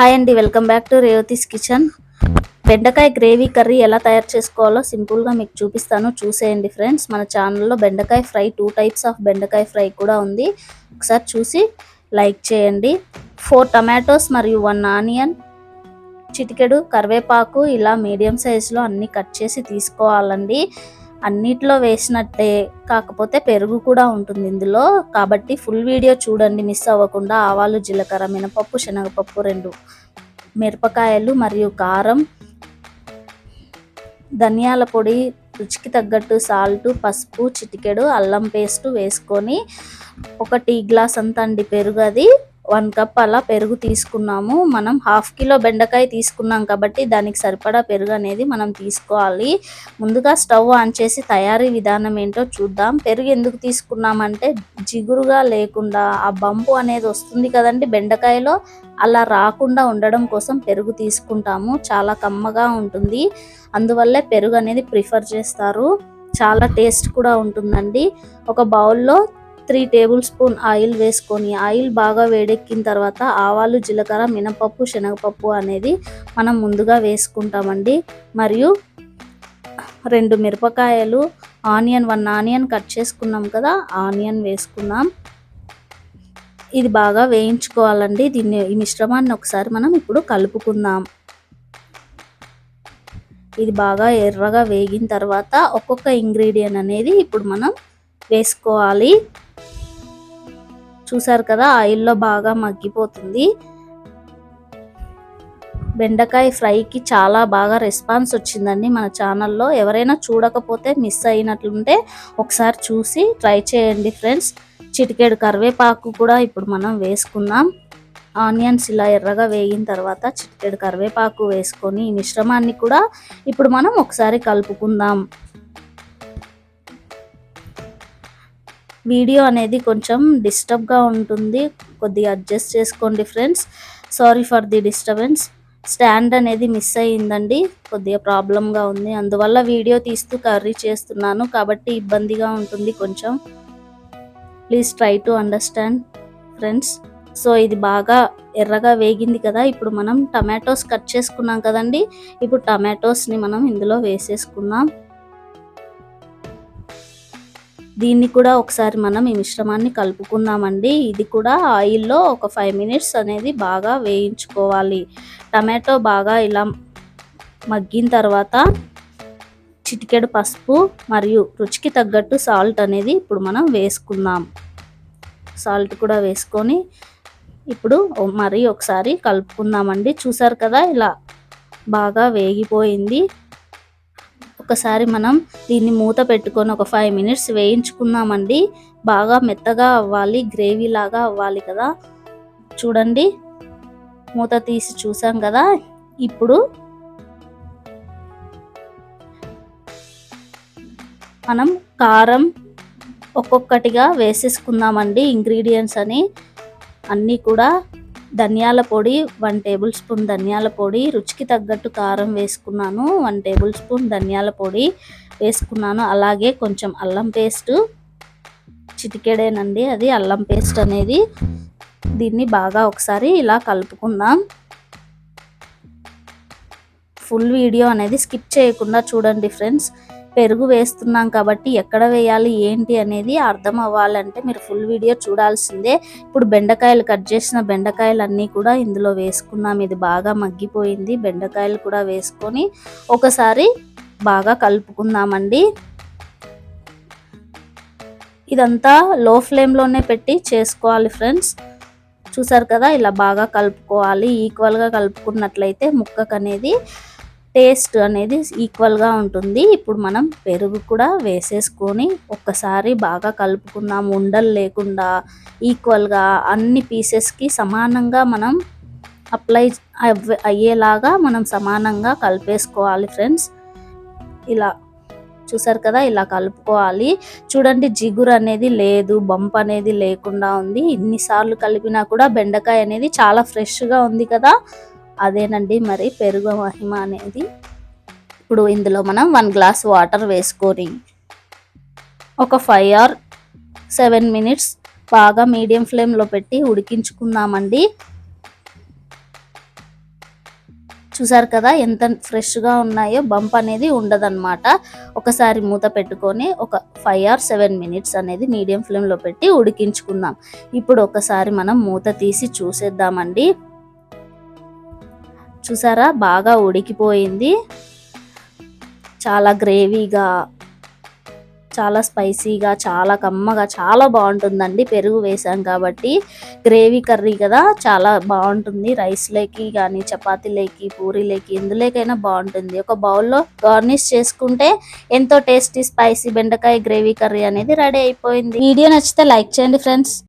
Hi అండి welcome back to Revathi's kitchen. బెండకాయ gravy curry ఎలా తయారు చేసుకోవాలో సింపుల్గా మీకు చూపిస్తాను. చూసేయండి ఫ్రెండ్స్. మన ఛానల్లో బెండకాయ ఫ్రై టూ టైప్స్ ఆఫ్ బెండకాయ ఫ్రై కూడా ఉంది. ఒకసారి చూసి లైక్ చేయండి. ఫోర్ టమాటోస్ మరియు వన్ ఆనియన్ చిటికెడు కరివేపాకు ఇలా మీడియం సైజులో అన్నీ కట్ చేసి తీసుకోవాలండి. అన్నిట్లో వేసినట్టే కాకపోతే పెరుగు కూడా ఉంటుంది ఇందులో. కాబట్టి ఫుల్ వీడియో చూడండి మిస్ అవ్వకుండా ఆవాలు జీలకర్ర మినపప్పు శనగపప్పు రెండు. మిరపకాయలు మరియు కారం ధనియాల పొడి రుచికి తగ్గట్టు సాల్ట్ పసుపు చిటికెడు అల్లం పేస్ట్ వేసుకొని ఒక టీ గ్లాస్ అంత అండి పెరుగు అది వన్ కప్ అలా పెరుగు తీసుకున్నాము. మనం హాఫ్ కిలో బెండకాయ తీసుకున్నాం కాబట్టి దానికి సరిపడా పెరుగు అనేది మనం తీసుకోవాలి. ముందుగా స్టవ్ ఆన్ చేసి తయారీ విధానం ఏంటో చూద్దాం. పెరుగు ఎందుకు తీసుకున్నామంటే జిగురుగా లేకుండా ఆ బంపు అనేది వస్తుంది కదండి బెండకాయలో. అలా రాకుండా ఉండడం కోసం పెరుగు తీసుకుంటాము. చాలా కమ్మగా ఉంటుంది. అందువల్లే పెరుగు అనేది ప్రిఫర్ చేస్తారు. చాలా టేస్ట్ కూడా ఉంటుందండి. ఒక బౌల్లో త్రీ టేబుల్ స్పూన్ ఆయిల్ వేసుకొని ఆయిల్ బాగా వేడెక్కిన తర్వాత ఆవాలు జీలకర్ర మినపప్పు శనగపప్పు అనేది మనం ముందుగా వేసుకుంటామండి. మరియు రెండు మిరపకాయలు ఆనియన్ వన్ ఆనియన్ కట్ చేసుకున్నాం కదా ఆనియన్ వేసుకున్నాం ఇది బాగా వేయించుకోవాలండి. దీన్ని ఈ మిశ్రమాన్ని ఒకసారి మనం ఇప్పుడు కలుపుకుందాం. ఇది బాగా ఎర్రగా వేగిన తర్వాత ఒక్కొక్క ఇంగ్రీడియంట్ అనేది ఇప్పుడు మనం వేసుకోవాలి. చూసారు కదా ఆయిల్లో బాగా మగ్గిపోతుంది. బెండకాయ ఫ్రైకి చాలా బాగా రెస్పాన్స్ వచ్చిందండి మన ఛానల్లో. ఎవరైనా చూడకపోతే మిస్ అయినట్లుంటే ఒకసారి చూసి ట్రై చేయండి ఫ్రెండ్స్. చిటికెడు కరివేపాకు కూడా ఇప్పుడు మనం వేసుకుందాం. ఆనియన్స్ ఇలా ఎర్రగా వేగిన తర్వాత చిటికెడు కరివేపాకు వేసుకొని ఈ మిశ్రమాన్ని కూడా ఇప్పుడు మనం ఒకసారి కలుపుకుందాం. వీడియో అనేది కొంచెం డిస్టర్బ్గా ఉంటుంది. కొద్దిగా అడ్జస్ట్ చేసుకోండి friends. Sorry for the disturbance. Stand అనేది మిస్ అయ్యిందండి. కొద్దిగా ప్రాబ్లంగా ఉంది. అందువల్ల వీడియో తీస్తూ కర్రీ చేస్తున్నాను. కాబట్టి ఇబ్బందిగా ఉంటుంది కొంచెం. Please try to understand friends. So ఇది బాగా ఎర్రగా వేగింది కదా. ఇప్పుడు మనం టమాటోస్ కట్ చేసుకున్నాం కదండి. ఇప్పుడు టమాటోస్ని మనం ఇందులో వేసేసుకుందాం. దీన్ని కూడా ఒకసారి మనం ఈ మిశ్రమాన్ని కలుపుకుందామండి. ఇది కూడా ఆయిల్లో ఒక ఫైవ్ మినిట్స్ అనేది బాగా వేయించుకోవాలి. టమాటో బాగా ఇలా మగ్గిన తర్వాత చిటికెడు పసుపు మరియు రుచికి తగ్గట్టు సాల్ట్ అనేది ఇప్పుడు మనం వేసుకుందాం. సాల్ట్ కూడా వేసుకొని ఇప్పుడు మరీ ఒకసారి కలుపుకుందామండి. చూసారు కదా ఇలా బాగా వేగిపోయింది. ఒక్కసారి మనం దీన్ని మూత పెట్టుకొని ఒక ఫైవ్ మినిట్స్ వేయించుకుందామండి. బాగా మెత్తగా అవ్వాలి గ్రేవీ లాగా అవ్వాలి కదా. చూడండి మూత తీసి చూసాం కదా. ఇప్పుడు మనం కారం ఒక్కొక్కటిగా వేసేసుకుందామండి ఇంగ్రీడియంట్స్ అని. అన్నీ కూడా ధనియాల పొడి వన్ టేబుల్ స్పూన్ ధనియాల పొడి. రుచికి తగ్గట్టు కారం వేసుకున్నాను వన్ టేబుల్ స్పూన్ ధనియాల పొడి వేసుకున్నాను. అలాగే కొంచెం అల్లం పేస్ట్. చిటికెడేనండి అది అల్లం పేస్ట్ అనేది. దీన్ని బాగా ఒకసారి ఇలా కలుపుకుందాం. ఫుల్ వీడియో అనేది స్కిప్ చేయకుండా చూడండి ఫ్రెండ్స్. పెరుగు వేస్తున్నాం కాబట్టి ఎక్కడ వేయాలి ఏంటి అనేది అర్థం అవ్వాలంటే మీరు ఫుల్ వీడియో చూడాల్సిందే. ఇప్పుడు బెండకాయలు కట్ చేసిన బెండకాయలు అన్నీ కూడా ఇందులో వేసుకున్నాం. ఇది బాగా మగ్గిపోయింది. బెండకాయలు కూడా వేసుకొని ఒకసారి బాగా కలుపుకుందామండి. ఇదంతా లో ఫ్లేమ్లోనే పెట్టి చేసుకోవాలి ఫ్రెండ్స్ చూసారు కదా ఇలా బాగా కలుపుకోవాలి. ఈక్వల్గా కలుపుకున్నట్లయితే ముక్కకు అనేది టేస్ట్ అనేది ఈక్వల్గా ఉంటుంది. ఇప్పుడు మనం పెరుగు కూడా వేసేసుకొని ఒక్కసారి బాగా కలుపుకుందాం. ఉండలు లేకుండా ఈక్వల్గా అన్ని పీసెస్కి సమానంగా మనం అప్లై అయ్యేలాగా మనం సమానంగా కలిపేసుకోవాలి ఫ్రెండ్స్ ఇలా చూసారు కదా ఇలా కలుపుకోవాలి. చూడండి జిగురు అనేది లేదు బంప్ అనేది లేకుండా ఉంది. ఇన్నిసార్లు కలిపినా కూడా బెండకాయ అనేది చాలా ఫ్రెష్గా ఉంది కదా. అదేనండి మరి పెరుగు మహిమ అనేది ఇప్పుడు ఇందులో మనం వన్ గ్లాస్ వాటర్ వేసుకొని ఒక ఫైవ్ ఆర్ సెవెన్ మినిట్స్ బాగా మీడియం ఫ్లేమ్లో పెట్టి ఉడికించుకుందామండి చూసారు కదా ఎంత ఫ్రెష్గా ఉన్నాయో బంప్ అనేది ఉండదన్నమాట. ఒకసారి మూత పెట్టుకొని ఒక ఫైవ్ ఆర్ సెవెన్ మినిట్స్ అనేది మీడియం ఫ్లేమ్లో పెట్టి ఉడికించుకుందాం. ఇప్పుడు ఒకసారి మనం మూత తీసి చూసేద్దామండి. చూసారా? బాగా ఉడికిపోయింది. చాలా గ్రేవీగా చాలా స్పైసీగా చాలా కమ్మగా చాలా బాగుంటుందండి. పెరుగు వేసాం కాబట్టి. గ్రేవీ కర్రీ కదా చాలా బాగుంటుంది. రైస్లోకి కానీ చపాతీలోకి పూరీలోకి ఎందులోకైనా బాగుంటుంది. ఒక బౌల్లో గార్నిష్ చేసుకుంటే ఎంతో టేస్టీ స్పైసీ బెండకాయ గ్రేవీ కర్రీ అనేది రెడీ అయిపోయింది. వీడియో నచ్చితే లైక్ చేయండి ఫ్రెండ్స్.